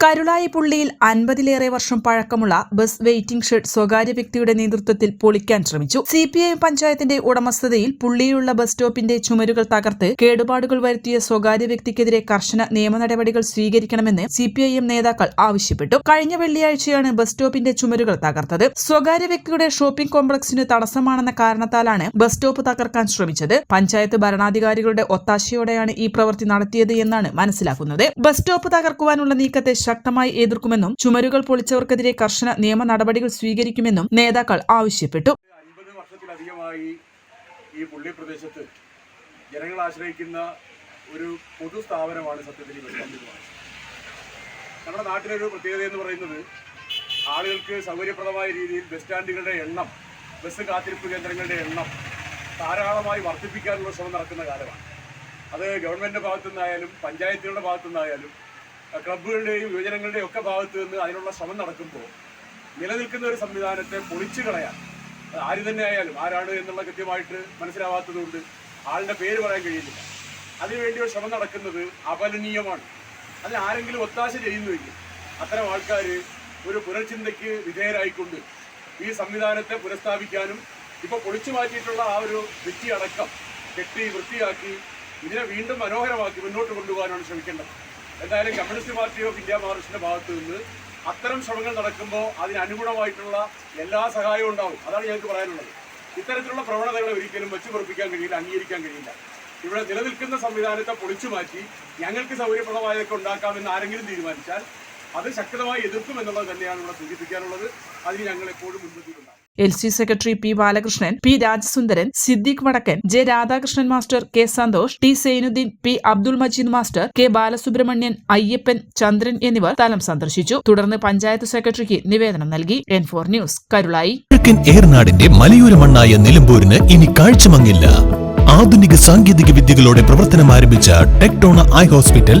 Karulayi പുള്ളിയിൽ അൻപതിലേറെ വർഷം പഴക്കമുള്ള ബസ് വെയിറ്റിംഗ് ഷെഡ് സ്വകാര്യ വ്യക്തിയുടെ നേതൃത്വത്തിൽ പൊളിക്കാൻ ശ്രമിച്ചു. സി പി ഐ പഞ്ചായത്തിന്റെ ഉടമസ്ഥതയിൽ പുള്ളിയിലുള്ള ബസ് സ്റ്റോപ്പിന്റെ ചുമരുകൾ തകർത്ത് കേടുപാടുകൾ വരുത്തിയ സ്വകാര്യ വ്യക്തിക്കെതിരെ കർശന നിയമ നടപടികൾ സ്വീകരിക്കണമെന്ന് സി പി ഐ എം നേതാക്കൾ ആവശ്യപ്പെട്ടു. കഴിഞ്ഞ വെള്ളിയാഴ്ചയാണ് ബസ് സ്റ്റോപ്പിന്റെ ചുമരുകൾ തകർത്തത്. സ്വകാര്യ വ്യക്തിയുടെ ഷോപ്പിംഗ് കോംപ്ലക്സിന് തടസ്സമാണെന്ന കാരണത്താലാണ് ബസ് സ്റ്റോപ്പ് തകർക്കാൻ ശ്രമിച്ചത്. പഞ്ചായത്ത് ഭരണാധികാരികളുടെ ഒത്താശയോടെയാണ് ഈ പ്രവൃത്തി നടത്തിയത് എന്നാണ് മനസ്സിലാക്കുന്നത്. ബസ് സ്റ്റോപ്പ് തകർക്കുവാനുള്ള നീക്കത്തെ ശക്തമായി എതിർക്കുമെന്നും ചുമരുകൾ പൊളിച്ചവർക്കെതിരെ കർശന നിയമ നടപടികൾ സ്വീകരിക്കുമെന്നും നേതാക്കൾ ആവശ്യപ്പെട്ടു. അൻപത് വർഷത്തിലധികമായി ഈ ജനങ്ങൾ ആശ്രയിക്കുന്ന ഒരു പൊതു സ്ഥാപനമാണ് സത്യത്തിൽ നമ്മുടെ നാട്ടിലൊരു പ്രത്യേകത എന്ന് പറയുന്നത് ആളുകൾക്ക് സൗകര്യപ്രദമായ രീതിയിൽ ബസ് സ്റ്റാൻഡുകളുടെ എണ്ണം ബസ് കാത്തിരിപ്പ് കേന്ദ്രങ്ങളുടെ എണ്ണം ധാരാളമായി വർദ്ധിപ്പിക്കാനുള്ള ശ്രമം നടക്കുന്ന കാലമാണ്. അത് ഗവൺമെന്റിന്റെ ഭാഗത്തു നിന്നായാലും പഞ്ചായത്തുകളുടെ ഭാഗത്തു നിന്നായാലും ക്ലബ്ബുകളുടെയും യുവജനങ്ങളുടെയും ഒക്കെ ഭാഗത്ത് നിന്ന് അതിനുള്ള ശ്രമം നടക്കുമ്പോൾ നിലനിൽക്കുന്ന ഒരു സംവിധാനത്തെ പൊളിച്ചു കളയാൻ ആര് തന്നെ ആയാലും ആരാണ് എന്നുള്ള കൃത്യമായിട്ട് മനസ്സിലാവാത്തതുകൊണ്ട് ആളുടെ പേര് പറയാൻ കഴിയുന്നില്ല. അതിനുവേണ്ടി ഒരു ശ്രമം നടക്കുന്നത് അപലനീയമാണ്. അതിന് ആരെങ്കിലും ഒത്താശ ചെയ്യുന്നുവെങ്കിൽ അത്തരം ആൾക്കാർ ഒരു പുനർചിന്തയ്ക്ക് വിധേയരായിക്കൊണ്ട് ഈ സംവിധാനത്തെ പുനഃസ്ഥാപിക്കാനും ഇപ്പോൾ പൊളിച്ചു മാറ്റിയിട്ടുള്ള ആ ഒരു വ്യക്തി അടക്കം കെട്ടി വൃത്തിയാക്കി ഇതിനെ വീണ്ടും മനോഹരമാക്കി മുന്നോട്ട് കൊണ്ടുപോകാനാണ് ശ്രമിക്കേണ്ടത്. എന്തായാലും കമ്മ്യൂണിസ്റ്റ് പാർട്ടി ഓഫ് ഇന്ത്യ മാർച്ചിന്റെ ഭാഗത്ത് നിന്ന് അത്തരം ശ്രമങ്ങൾ നടക്കുമ്പോൾ അതിനനുഗുണമായിട്ടുള്ള എല്ലാ സഹായവും ഉണ്ടാവും. അതാണ് ഞങ്ങൾക്ക് പറയാനുള്ളത്. ഇത്തരത്തിലുള്ള പ്രവണതകളെ ഒരിക്കലും വെച്ചു പൊറപ്പിക്കാൻ കഴിയില്ല അംഗീകരിക്കാൻ കഴിയില്ല. ഇവിടെ നിലനിൽക്കുന്ന സംവിധാനത്തെ പൊളിച്ചു മാറ്റി ഞങ്ങൾക്ക് സൗകര്യപ്രദമായതൊക്കെ ഉണ്ടാക്കാമെന്ന് ആരെങ്കിലും തീരുമാനിച്ചാൽ അത് ശക്തമായി എതിർക്കും എന്നുള്ളത് തന്നെയാണ് ഇവിടെ സൂചിപ്പിക്കാനുള്ളത്. അതിന് ഞങ്ങൾ എപ്പോഴും മുൻപന്തിയിലുണ്ടാകും L C secretary P Balakrishnan P Rajasundaran Siddique Vadakkan J Radhakrishnan master K Santhosh T Sainudheen P Abdul Majeed master K Balasubramanian Ayyappan Chandran എന്നിവർ സ്ഥലം സന്ദർശിച്ചു. തുടർന്ന് പഞ്ചായത്ത് സെക്രട്ടറിക്ക് നിവേദനം നൽകി. N four news Karulayi. കിഴക്കൻ ഏർനാടിന്റെ മലയോര മണ്ണായ നിലമ്പൂരിന് ഇനി കാഴ്ചമങ്ങില്ല. ആധുനിക സാങ്കേതിക വിദ്യകളോടെ പ്രവർത്തനം ആരംഭിച്ച ടെക്ടോണ ഐ ഹോസ്പിറ്റൽ